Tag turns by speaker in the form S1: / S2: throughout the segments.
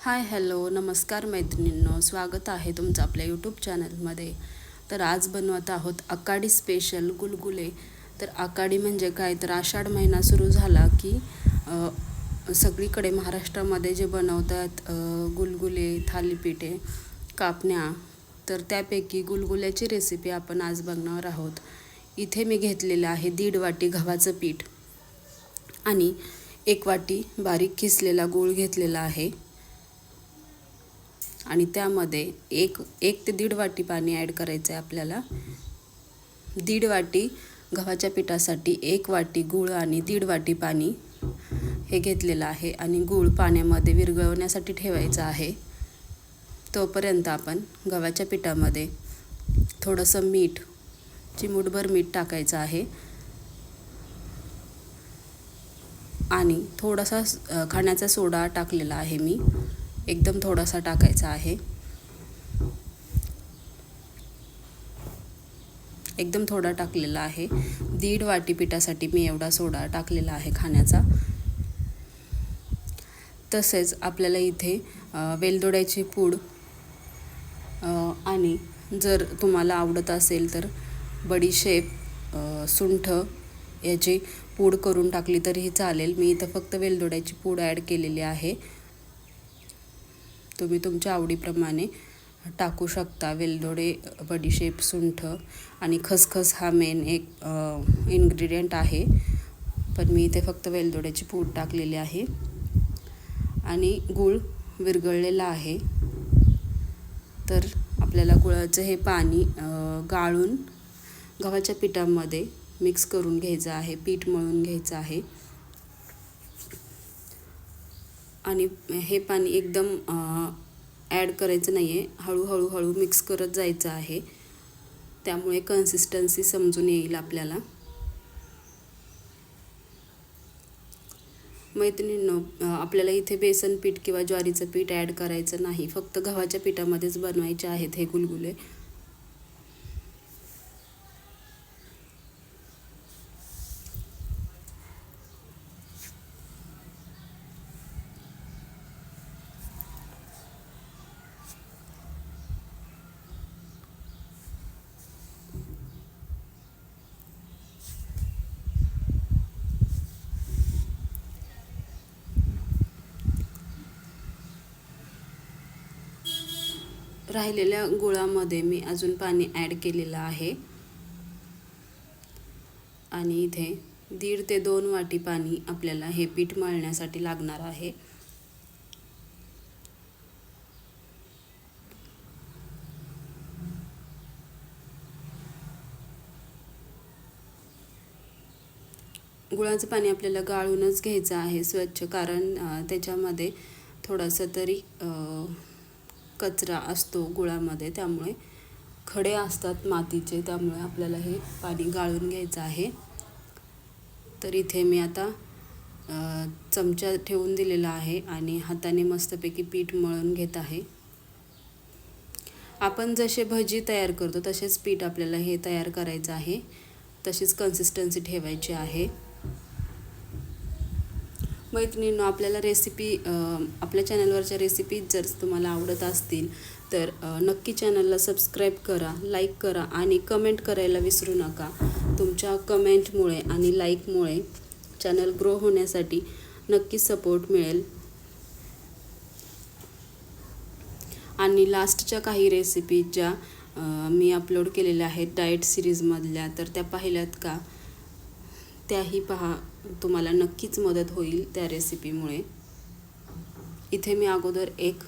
S1: Hi hello नमस्कार मैत्रिणींनो. स्वागत आहे तुमचं आपल्या यूट्यूब चॅनलमध्ये तर आज बनवत आहोत आकाडी स्पेशल गुलगुले. तर आकाडी म्हणजे काय? तर आषाढ महिना सुरू झाला की सगळीकडे महाराष्ट्रामध्ये जे बनवतात गुलगुले थालीपीठे कापण्या तर त्यापैकी गुलगुल्याची रेसिपी आपण आज बघणार आहोत. इथे मी घेतलेलं आहे दीड वाटी गव्हाचं पीठ आणि एक वाटी बारीक किसलेला गूळ घेतलेला आहे. आणि त्यामध्ये एक एक ते दीड वाटी पाणी ॲड करायचं आहे आपल्याला. दीड वाटी गव्हाच्या पिठासाठी एक वाटी गूळ आणि दीड वाटी पाणी हे घेतलेलं आहे आणि गूळ पाण्यामध्ये विरघळवण्यासाठी ठेवायचं आहे. तोपर्यंत आपण गव्हाच्या पिठामध्ये थोडंसं मीठ चिमूटभर मीठ टाकायचं आहे. आणि थोडासा खाण्याचा सोडा टाकलेला आहे मी. एकदम थोडासा टाकायचा आहे. एकदम थोडा टाकलेला आहे. दीड वाटी पिठासाठी मी एवढा सोडा टाकलेला आहे खाण्याचा. तसेच आपल्याला इथे वेलदोड्याची पूड आणि जर तुम्हाला आवडत असेल तर बडीशेप सुंठ याची पूड करून टाकली तरीही चालेल. मी इथं फक्त वेलदोड्याची पूड ॲड केलेली आहे. तुम्ही तुमच्या आवडीप्रमाणे टाकू शकता. वेलदोडे बडीशेप सुंठ आणि खसखस हा मेन एक इन्ग्रेडियंट आहे. पण मी इथे फक्त वेलदोड्याची पूड टाकलेली आहे. आणि गूळ विरघळलेला आहे. तर आपल्याला गुळाचं हे पाणी गाळून गव्हाच्या पिठामध्ये मिक्स करून घ्यायचं आहे. पीठ मळून घ्यायचं आहे. आणि हे पाणी एकदम ॲड करायचं नाही आहे हळूहळू हळू मिक्स करत जायचं आहे. त्यामुळे कन्सिस्टन्सी समजून येईल आपल्याला. मैत्रिणींनो आपल्याला इथे बेसन पीठ किंवा ज्वारीचं पीठ ॲड करायचं नाही. फक्त गव्हाच्या पिठामध्येच बनवायचे आहेत हे गुलगुले. राहिलेल्या गुळामध्ये मी अजून पाणी ॲड केलेलं आहे. आणि इथे दीड ते दोन वाटी पाणी आपल्याला हे पीठ मळण्यासाठी लागणार आहे. गुळाचं पाणी आपल्याला गाळूनच घ्यायचं आहे स्वच्छ कारण त्याच्यामध्ये थोडासा तरी कचरा असतो गुळामध्ये त्यामुळे खडे असतात मातीचे त्यामुळे आपल्याला हे पाणी गाळून घ्यायचं आहे. तर इथे मी आता चमचा ठेवून दिलेला आहे आणि हाताने मस्तपैकी पीठ मळून घेत आहे. आपण जसे भजी तयार करतो तसेच पीठ आपल्याला हे तयार करायचं आहे. तशीच कन्सिस्टन्सी ठेवायची आहे. मैत्रिणींनो आपल्याला रेसिपी आपल्या चॅनलवरच्या रेसिपीज जर तुम्हाला आवडत असतील तर नक्की चॅनलला सबस्क्राईब करा लाईक करा आणि कमेंट करायला विसरू नका. तुमच्या कमेंटमुळे आणि लाईकमुळे चॅनल ग्रो होण्यासाठी नक्की सपोर्ट मिळेल. आणि लास्टच्या काही रेसिपी ज्या मी अपलोड केलेल्या आहेत डाएट सिरीजमधल्या तर त्या पाहिल्यात का? त्याही पहा तुम्हाला नक्कीच मदत होईल त्या रेसिपीमुळे इथे मी अगोदर एक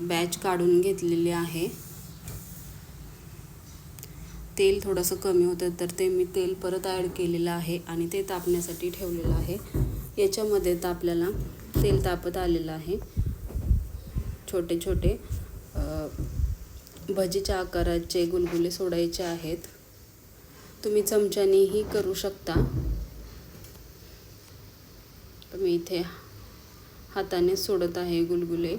S1: बॅच काढून घेतलेली आहे. तेल थोडंसं कमी होतं तर ते मी तेल परत ॲड केलेलं आहे आणि ते तापण्यासाठी ठेवलेलं आहे. याच्यामध्ये तर आपल्याला तेल तापत आलेलं आहे. छोटे छोटे भजीच्या आकाराचे गुलगुले सोडायचे आहेत. तुम्ही चमच्यानेही करू शकता. मी इथे हाताने सोडत आहे गुलगुले.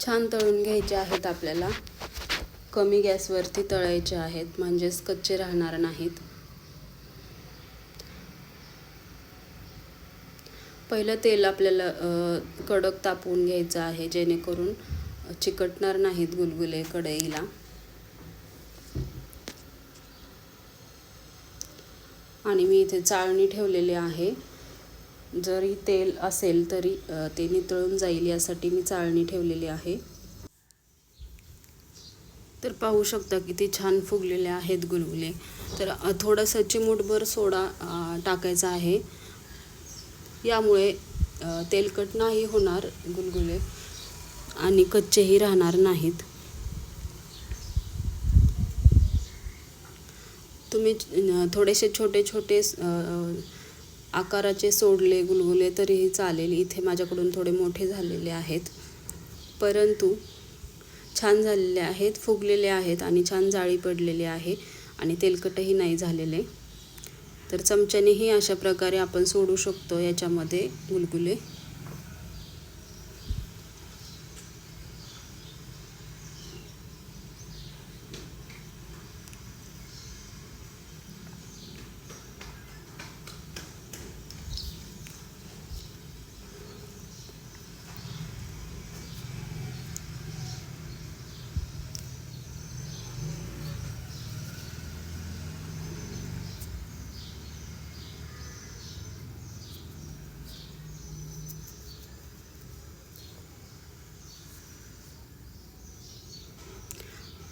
S1: छान तळून घ्यायचे आहेत आपल्याला. कमी गॅसवरती तळायचे आहेत म्हणजेच कच्चे राहणार नाहीत. पहिलं तेल आपल्याला कडक तापवून घ्यायचं आहे जेणेकरून चिकटणार नाहीत गुलगुले कढईला. आणि मी इथे चाळणी ठेवलेली आहे. जरी तेल असेल तरी ते नितळून जाईल यासाठी मी चाळणी ठेवलेली आहे. तर पाहू शकता किती छान फुगलेले आहेत गुलगुले. तर थोडासा थोडंसं चिमूटभर सोडा टाकायचा आहे. यामुळे तेलकट नाही होणार गुलगुले आणि कच्चेही राहणार नाहीत. तुम्ही थोडेसे छोटे छोटे आकाराचे सोडले गुलगुले तरीही चालेल. इथे माझ्याकडून थोडे मोठे झालेले आहेत. परंतु छान झालेले आहेत फुगलेले आहेत आणि छान जाळी पडलेली आहे आणि तेलकटही नाही झालेले. तर चमच्यानेही अशा प्रकारे आपण सोडू शकतो याच्यामध्ये गुलगुले.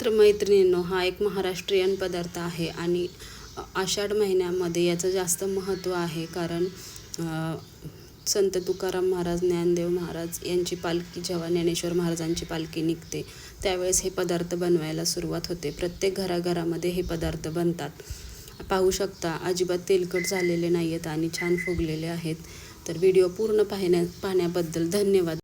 S1: तर मैत्रिणींनो हा एक महाराष्ट्रीयन पदार्थ आहे आणि आषाढ महिन्यामध्ये याचं जास्त महत्त्व आहे कारण संत तुकाराम महाराज ज्ञानदेव महाराज यांची पालखी जेव्हा ज्ञानेश्वर महाराजांची पालखी निघते त्यावेळेस हे पदार्थ बनवायला सुरुवात होते. प्रत्येक घराघरामध्ये हे पदार्थ बनतात. पाहू शकता अजिबात तेलकट झालेले नाही आहेत आणि छान फुगलेले आहेत. तर व्हिडिओ पूर्ण पाहण्या पाहण्याबद्दल धन्यवाद.